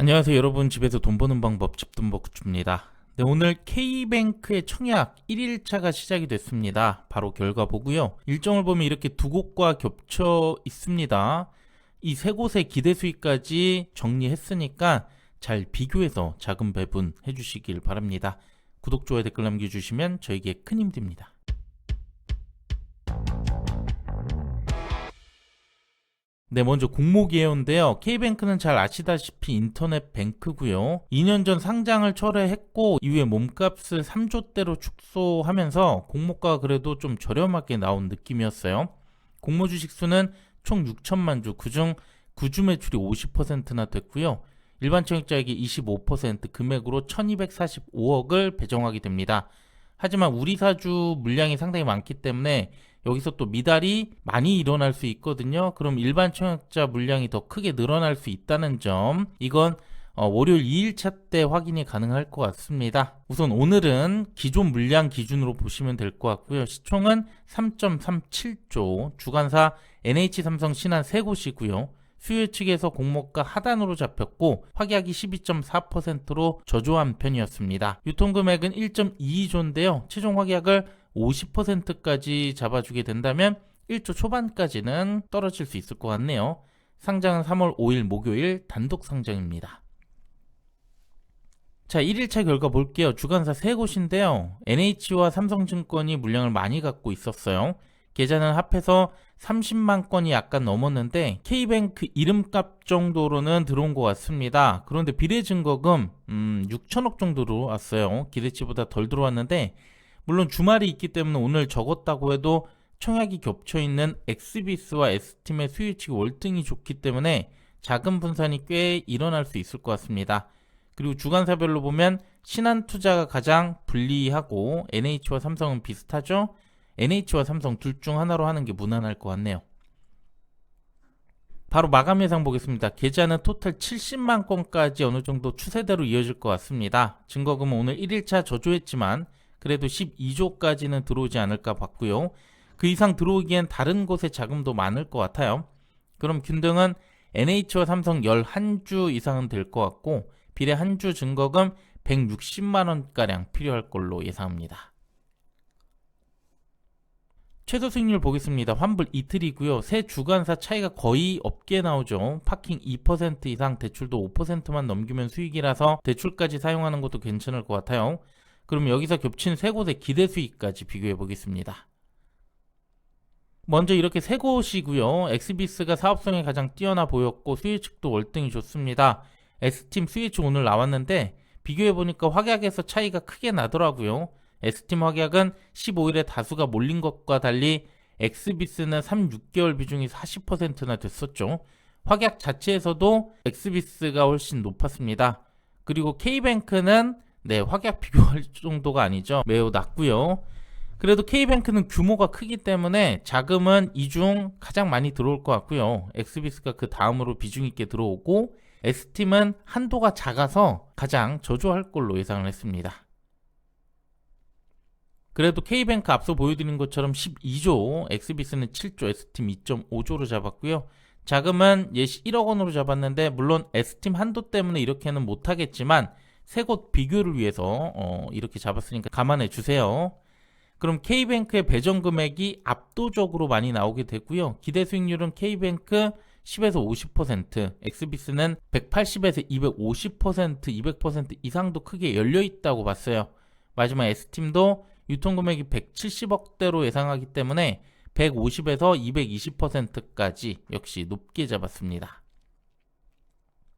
안녕하세요. 여러분 집에서 돈 버는 방법 집돈버크주입니다. 네, 오늘 K뱅크의 청약 1일차가 시작이 됐습니다. 바로 결과 보고요. 일정을 보면 이렇게 두 곳과 겹쳐 있습니다. 이 세 곳의 기대 수익까지 정리했으니까 잘 비교해서 자금 배분 해주시길 바랍니다. 구독, 좋아요, 댓글 남겨주시면 저에게 큰힘 됩니다 네, 먼저 공모기회인데요. K뱅크는 잘 아시다시피 인터넷 뱅크고요. 2년 전 상장을 철회했고 이후에 몸값을 3조대로 축소하면서 공모가가 그래도 좀 저렴하게 나온 느낌이었어요. 공모 주식 수는 총 6천만 주, 그중 구주 매출이 50%나 됐고요. 일반 청약자에게 25% 금액으로 1245억을 배정하게 됩니다. 하지만 우리 사주 물량이 상당히 많기 때문에 여기서 또 미달이 많이 일어날 수 있거든요. 그럼 일반 청약자 물량이 더 크게 늘어날 수 있다는 점, 이건 어, 월요일 2일차 때 확인이 가능할 것 같습니다. 우선 오늘은 기존 물량 기준으로 보시면 될 것 같고요. 시총은 3.37조, 주관사 NH삼성 신한 세 곳이고요. 수요 측에서 공모가 하단으로 잡혔고 확약이 12.4%로 저조한 편이었습니다. 유통금액은 1.22조인데요. 최종 확약을 50%까지 잡아주게 된다면 1조 초반까지는 떨어질 수 있을 것 같네요. 상장은 3월 5일 목요일 단독 상장입니다. 자, 1일차 결과 볼게요. 주간사 세 곳인데요. NH와 삼성증권이 물량을 많이 갖고 있었어요. 계좌는 합해서 30만 건이 약간 넘었는데 K뱅크 이름값 정도로는 들어온 것 같습니다. 그런데 비례 증거금 음, 6천억 정도로 왔어요. 기대치보다 덜 들어왔는데 물론 주말이 있기 때문에 오늘 적었다고 해도 청약이 겹쳐 있는 엑스비스와 S팀의 수요치기 월등히 좋기 때문에 자금 분산이 꽤 일어날 수 있을 것 같습니다. 그리고 주간사별로 보면 신한투자가 가장 불리하고 NH와 삼성은 비슷하죠. NH와 삼성 둘 중 하나로 하는 게 무난할 것 같네요. 바로 마감 예상 보겠습니다. 계좌는 토탈 70만 건까지 어느 정도 추세대로 이어질 것 같습니다. 증거금은 오늘 1일차 저조했지만 그래도 12조까지는 들어오지 않을까 봤고요. 그 이상 들어오기엔 다른 곳에 자금도 많을 것 같아요. 그럼 균등은 NH와 삼성 11주 이상은 될 것 같고 비례 한 주 증거금 160만 원가량 필요할 걸로 예상합니다. 최소 수익률 보겠습니다. 환불 이틀이고요. 새 주간사 차이가 거의 없게 나오죠. 파킹 2% 이상 대출도 5%만 넘기면 수익이라서 대출까지 사용하는 것도 괜찮을 것 같아요. 그럼 여기서 겹친 세 곳의 기대 수익까지 비교해 보겠습니다. 먼저 이렇게 세 곳이고요. 엑스비스가 사업성이 가장 뛰어나 보였고 수익 측도 월등히 좋습니다. S팀 스위치 오늘 나왔는데 비교해 보니까 확약에서 차이가 크게 나더라고요. S팀 확약은 15일에 다수가 몰린 것과 달리 엑스비스는 3, 6개월 비중이 40%나 됐었죠. 확약 자체에서도 엑스비스가 훨씬 높았습니다. 그리고 K뱅크는 네, 확약 비교할 정도가 아니죠. 매우 낮고요. 그래도 K뱅크는 규모가 크기 때문에 자금은 이 중 가장 많이 들어올 것 같고요. 엑스비스가 그 다음으로 비중 있게 들어오고 S팀은 한도가 작아서 가장 저조할 걸로 예상을 했습니다. 그래도 K뱅크 앞서 보여드린 것처럼 12조, 엑스비스는 7조, S팀 2.5조로 잡았고요. 자금은 예시 1억 원으로 잡았는데 물론 S팀 한도 때문에 이렇게는 못하겠지만 세 곳 비교를 위해서 어, 이렇게 잡았으니까 감안해 주세요. 그럼 K뱅크의 배정 금액이 압도적으로 많이 나오게 되고요. 기대 수익률은 K뱅크 10에서 50%, 엑스비스는 180에서 250%, 200% 이상도 크게 열려 있다고 봤어요. 마지막 S팀도 유통 금액이 170억대로 예상하기 때문에 150에서 220%까지 역시 높게 잡았습니다.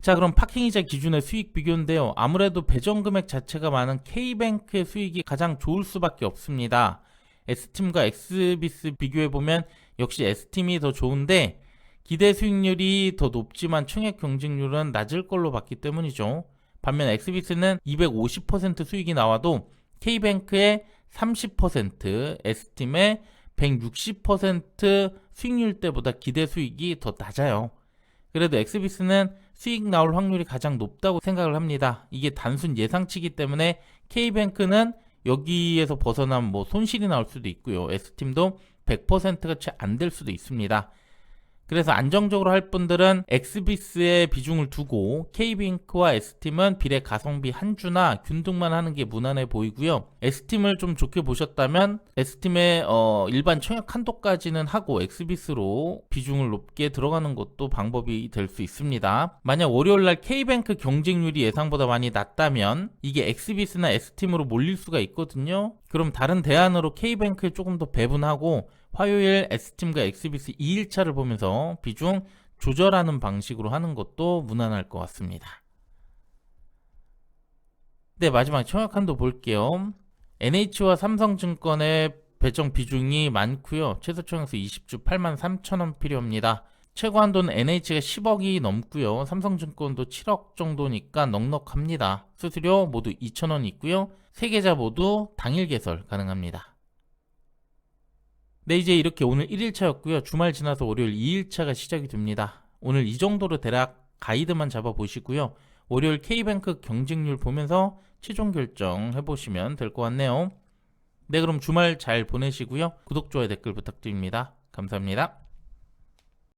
자 그럼 파킹이자 기준의 수익 비교인데요. 아무래도 배정 금액 자체가 많은 K뱅크의 수익이 가장 좋을 수밖에 없습니다. S팀과 엑스비스 비교해보면 역시 S팀이 더 좋은데 기대 수익률이 더 높지만 청약 경쟁률은 낮을 걸로 봤기 때문이죠. 반면 엑스비스는 250% 수익이 나와도 K뱅크의 30%, S팀의 160% 수익률 때보다 기대 수익이 더 낮아요. 그래도 엑스비스는 수익 나올 확률이 가장 높다고 생각을 합니다. 이게 단순 예상치기 때문에 K뱅크는 여기에서 벗어나면 뭐 손실이 나올 수도 있고요. S팀도 100%가 채 안 될 수도 있습니다. 그래서 안정적으로 할 분들은 엑스비스에 비중을 두고 K뱅크와 S팀은 비례 가성비 한 주나 균등만 하는 게 무난해 보이고요. S팀을 좀 좋게 보셨다면 S팀의 어, 일반 청약 한도까지는 하고 엑스비스로 비중을 높게 들어가는 것도 방법이 될 수 있습니다. 만약 월요일 날 K뱅크 경쟁률이 예상보다 많이 낮다면 이게 엑스비스나 S팀으로 몰릴 수가 있거든요. 그럼 다른 대안으로 K뱅크에 조금 더 배분하고 화요일 S팀과 엑스비스 2일차를 보면서 비중 조절하는 방식으로 하는 것도 무난할 것 같습니다. 네, 마지막 청약 한도 볼게요. NH와 삼성증권의 배정 비중이 많고요. 최소 청약수 20주 8만 3천 원 필요합니다. 최고 한도는 NH가 10억이 넘고요. 삼성증권도 7억 정도니까 넉넉합니다. 수수료 모두 2천 원 있고요. 세 계좌 모두 당일 개설 가능합니다. 네, 이제 이렇게 오늘 1일차였고요. 주말 지나서 월요일 2일차가 시작이 됩니다. 오늘 이 정도로 대략 가이드만 잡아 보시고요. 월요일 K뱅크 경쟁률 보면서 최종 결정 해보시면 될 것 같네요. 네, 그럼 주말 잘 보내시고요. 구독, 좋아요, 댓글 부탁드립니다. 감사합니다.